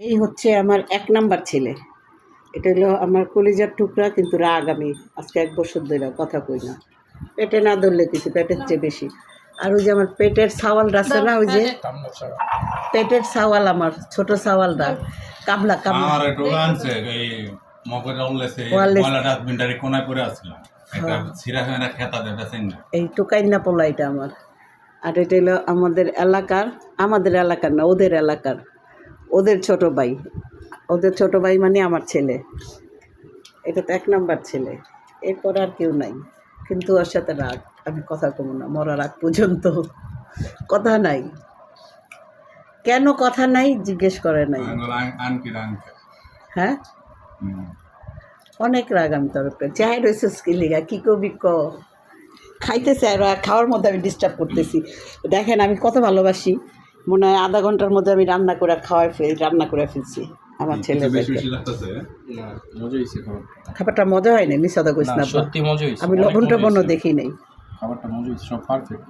এই হচ্ছে আমার এক নাম্বার ছেলে। এটা হলো আমার কলিজার টুকরা কিন্তু রাগ আমি আজকে এক বছর ধরে কথা কই না। পেটে না ধরলে কিছু পেটের চেয়ে বেশি। আর ওই যে আমার পেটের সাওয়ালটা আছে না ওই যে পেটের সাওয়াল আমার ছোট সাওয়ালটা কামলা কামলা। এই খেতা দেবেছেন না। পোলা এটা আমার। আর এটা হলো আমাদের এলাকার আমাদের এলাকার না ওদের এলাকার। ওদের ছোট ভাই। ওদের ছোট ভাই মানে আমার ছেলে। এটা তো এক নাম্বার ছেলে। এরপর আর কেউ নাই। কিন্তু ওর সাথে রাগ। আমি কথা কমো না। মরার আগ পর্যন্ত। কথা নাই। কেন কথা নাই জিজ্ঞেস করে নাই। হ্যাঁ? অনেক রাগ আমি তোর চাই রয়েছে লিগা কী কবি ক? খাইতেছে আর খাওয়ার মধ্যে আমি ডিস্টার্ব করতেছি। দেখেন আমি কত ভালোবাসি। মনে হয় আধা ঘণ্টার মধ্যে আমি রান্না করে খাওয়াই ফেল রান্না করে ফেলছি আমার ছেলে খাবারটা মজা হয় না মিস কথা কইস না সত্যি মজা হয়েছে আমি লবণ টবণও দেখি নাই। খাবারটা মজা হয়েছে সব পারফেক্ট